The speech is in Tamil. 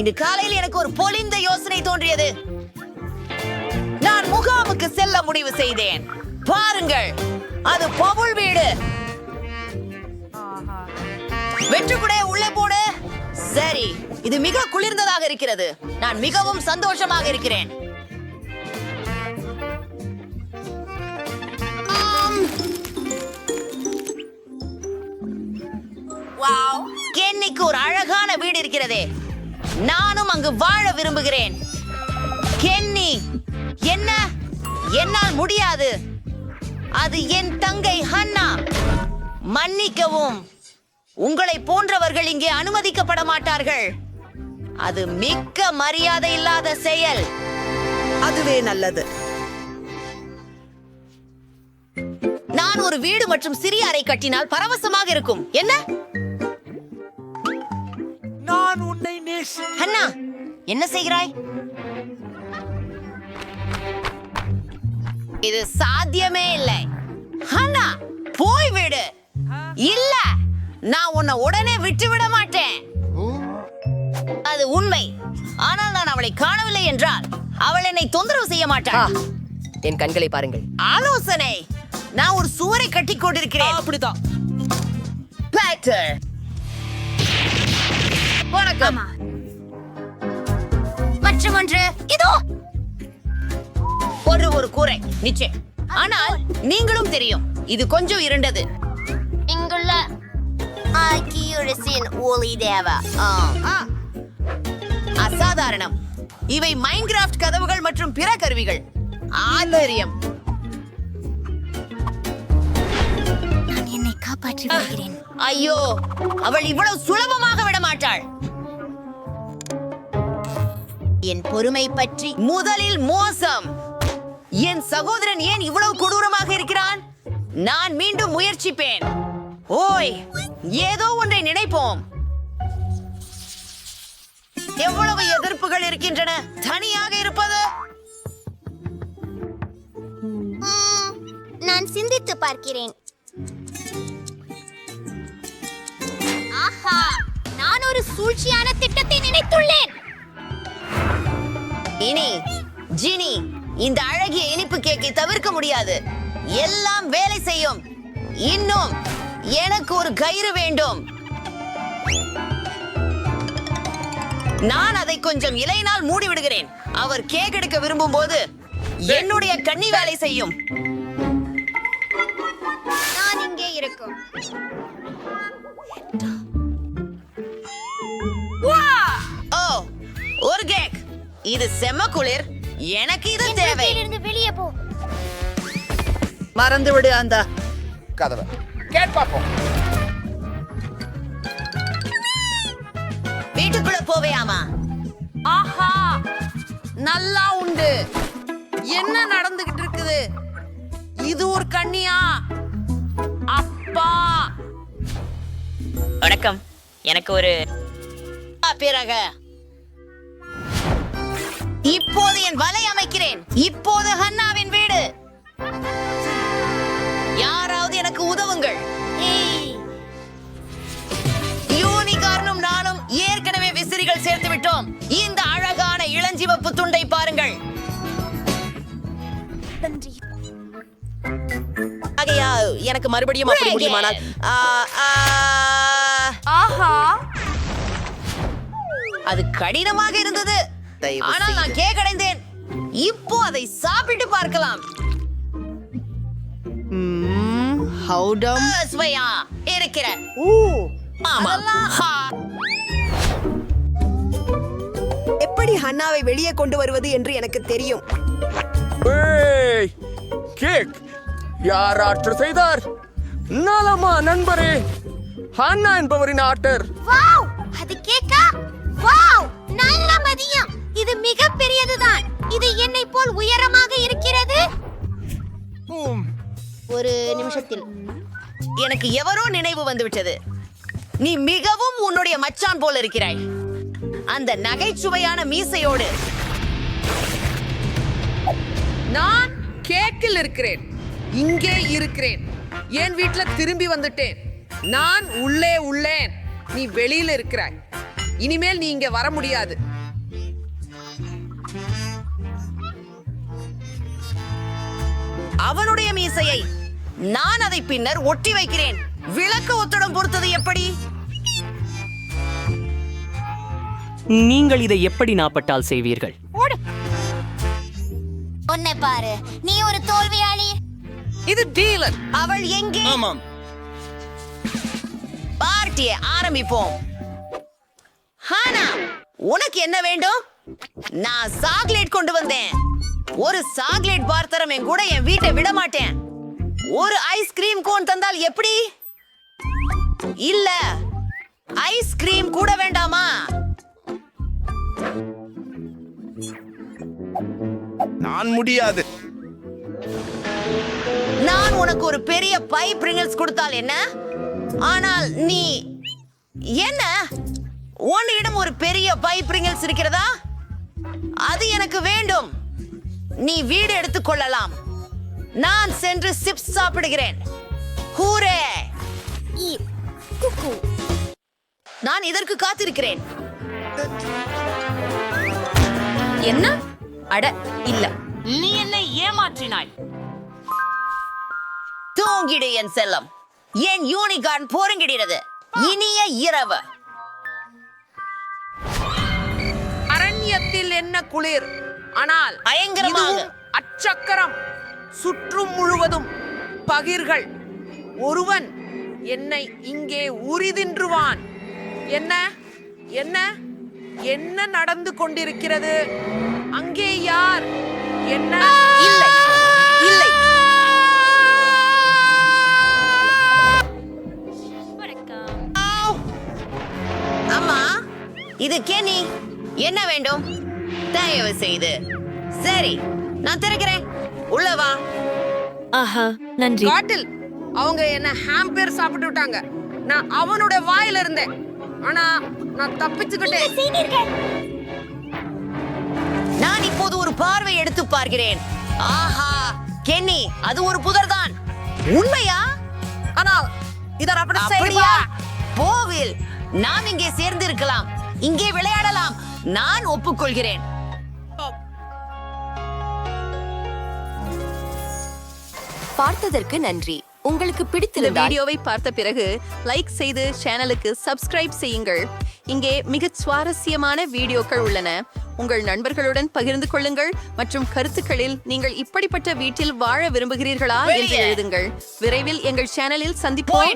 இன்று காலையில் எனக்கு ஒரு பொலிந்த யோசனை தோன்றியது. நான் முகாமுக்கு செல்ல முடிவு செய்தேன். பாருங்கள் அது பவுல் வீடு. வெற்றுக்குடைய உள்ளே போடு. சரி இது மிக குளிர்ந்ததாக இருக்கிறது. நான் மிகவும் சந்தோஷமாக இருக்கிறேன். கென்னிக்கு ஒரு இருக்கிறதே நானும் அங்கு வாழ விரும்புகிறேன். கென்னி என்ன? என்னால் முடியாது. அது என் தங்கை ஹன்னா. மன்னிக்கவும். உங்களை போன்றவர்கள் இங்கே அனுமதிக்கப்பட மாட்டார்கள். அது மிக்க மரியாதை இல்லாத செயல். அதுவே நல்லது. நான் ஒரு வீடு மற்றும் சிறிய அறை கட்டினால் பரவசமாக இருக்கும். என்ன? நான் உன்னை அண்ணா என்ன செய்கிறாய்? இது சாத்தியமே இல்லை. அண்ணா போய் விடு. இல்ல நான் உன்னை உடனே விட்டு விட மாட்டேன். அது உண்மை. ஆனால் நான் அவளை காணவில்லை என்றால் அவள் என்னை தொந்தரவு செய்ய மாட்டாள். என் கண்களை பாருங்கள். ஆலோசனை. நான் ஒரு சுவரை கட்டி கொண்டிருக்கிறேன். அப்படிதான். வணக்கம். மற்றும் ஒன்று இதோ. ஒரு ஒரு கூரை. நிச்சயம். ஆனால் நீங்களும் தெரியும் இது கொஞ்சம் இருண்டது. இங்குள்ள ஆக்கியுரசின் ஒளி தேவா. அசாதாரணம். இவை மைன்கிராஃப்ட் கதவுகள் மற்றும் பிற கருவிகள். ஆச்சரியம் நான் என்னை காப்பாற்றி வருகிறேன். ஐயோ அவள் இவ்வளவு சுலபமாக விட மாட்டாள் என் பொறுமை பற்றி முதலில் மோசம். என் சகோதரன் ஏன் இவ்வளவு கொடூரமாக இருக்கிறான்? நான் மீண்டும் முயற்சிப்பேன். ஓய் ஏதோ ஒன்றை நினைப்போம். எவ்வளவு எதிர்ப்புகள் இருக்கின்றன? தனியாக இருப்பது? நான் சிந்தித்து பார்க்கிறேன். ஆஹா நான் ஒரு சூழ்ச்சியான திட்டத்தை நினைத்துள்ளேன் இனி ஜினி இந்த அழகிய இனிப்பு கேக்கை தவிர்க்க முடியாது. எல்லாம் வேலை செய்யும். இன்னும் எனக்கு ஒரு கயிறு வேண்டும். நான் அதை கொஞ்சம் இலையினால் மூடி விடுகிறேன். அவர் கேக் எடுக்க விரும்பும் போது என்னுடைய கண்ணி வேலை செய்யும். நான் இங்கே இருக்கும். இது செம்ம குளிர். எனக்கு இது தேவை. இருந்து வெளியே போ. மறந்துவிடு அந்த கதவை. கேட் பாப்போம் வீட்டுக்குள்ள போவேயாமா ஆஹா நல்லா உண்டு. என்ன நடந்துகிட்டு இருக்குது? இது ஒரு கண்ணியா? அப்பா. வணக்கம். எனக்கு ஒரு பிறகு. இப்போது என் வலை அமைக்கிறேன். இப்போது ஹன்னாவின் வீடு. யாராவது எனக்கு உதவுங்கள். யூனிகார்னும் நானும் ஏற்கனவே விசிறிகள் சேர்த்து விட்டோம். இந்த அழகான இளஞ்சிவப்பு துண்டை பாருங்கள். ஆகையா எனக்கு மறுபடியும் அப்படி முடியுமானால்? ஆஹா. அது கடினமாக இருந்தது. ஆனால் நான் கேக் அடைந்தேன் இப்போ அதை சாப்பிட்டு பார்க்கலாம். ஹவுடம் ஆ, சுவையா இருக்கிற. ஊ ஆமா. எப்படி ஹன்னாவை வெளியே கொண்டு வருவது என்று எனக்கு தெரியும். கேக். யார் ஆர்டர் செய்தார்? நலமா நண்பரே. ஹன்னா என்பவரின் ஆர்டர் வாவ் அது கேக்கா? வாவ். நிமிஷத்தில் எனக்கு எவரோ நினைவு வந்துவிட்டது. நீ மிகவும் உன்னுடைய மச்சான் போல இருக்கிறாய். அந்த நகைச்சுவையான மீசையோடு நான் கேக்கில் இருக்கிறேன். இங்கே இருக்கிறேன். என் வீட்டுல திரும்பி வந்துட்டேன். நான் உள்ளே உள்ளேன். நீ வெளியில இருக்கிறாய். இனிமேல் நீ இங்க வர முடியாது. அவனுடைய மீசையை நான் அதை பின்னர் ஒட்டி வைக்கிறேன். விளக்கு ஒத்தடம் பொறுத்தது எப்படி? நீங்கள் இதை எப்படி நாப்பட்டால் செய்வீர்கள்? உன்னை பாரு நீ ஒரு தோல்வியாளி. இது டீலர். அவள் எங்கே? பார்ட்டியை ஆரம்பிப்போம். ஹானா உனக்கு என்ன வேண்டும்? நான் சாக்லேட் கொண்டு வந்தேன். ஒரு சாக்லேட் பார் தரம் என் கூட என் வீட்டை விட மாட்டேன். ஒரு ஐஸ்கிரீம் கோன் தந்தால் எப்படி? இல்ல ஐஸ்கிரீம் கூட வேண்டாமா? நான் முடியாது. நான் உனக்கு ஒரு பெரிய பை பிரிங்கிள்ஸ் கொடுத்தால் என்ன? ஆனால் நீ என்ன? உன்னிடம் ஒரு பெரிய பை பிரிங்கிள்ஸ் இருக்கிறதா? அது எனக்கு வேண்டும். நீ வீடு எடுத்துக் கொள்ளலாம். நான் சென்று சிப்ஸ் சாப்பிடுகிறேன். ஹூரே! நான் இதற்கு காத்திருக்கிறேன். என்ன? அட இல்ல. நீ என்னை ஏமாற்றினாய். தூங்கிடு என் செல்லம். என் யூனிகார்ன் போருங்கிடுகிறது. இனிய இரவு. அரண்யத்தில் என்ன குளிர்? ஆனால் பயங்கரமாக. அச்சக்கரம். சுற்றும் முழுவதும் பகிர்கள். ஒருவன் என்னை இங்கே உரிதின்றுவான் என்ன? என்ன? என்ன நடந்து கொண்டிருக்கிறது? அங்கே யார்? என்ன? இல்லை. இல்லை. அம்மா இது கெனி என்ன வேண்டும்? தயவு செய்து. சரி நான் திறக்கிறேன். உள்ள வா. ஆஹா நன்றி. காட்டில் அவங்க என்ன ஹாம்பேர் சாப்பிட்டு விட்டாங்க. நான் அவனோட வாயில இருந்தேன். ஆனா நான் தப்பிச்சுக்கிட்டேன். நான் இப்போது ஒரு பார்வை எடுத்து பார்க்கிறேன். ஆஹா கென்னி அது ஒரு புதர்தான். உண்மையா? ஆனால் இத அப்படி செய்வா போவில் நாம் இங்கே சேர்ந்து இருக்கலாம் இங்கே விளையாடலாம். நான் ஒப்புக்கொள்கிறேன். பார்த்ததற்கு நன்றி. உங்களுக்கு பிடித்திருந்தால் வீடியோவை பார்த்த பிறகு லைக் செய்து சேனலுக்கு சப்ஸ்கிரைப் செய்யுங்கள். இங்கே மிகச் சுவாரஸ்யமான வீடியோக்கள் உள்ளன. உங்கள் நண்பர்களுடன் பகிர்ந்து கொள்ளுங்கள் மற்றும் கருத்துக்களில் நீங்கள் இப்படிப்பட்ட வீட்டில் வாழ விரும்புகிறீர்களா என்று. எழுதுங்கள். விரைவில் எங்கள் சேனலில் சந்திப்போம்.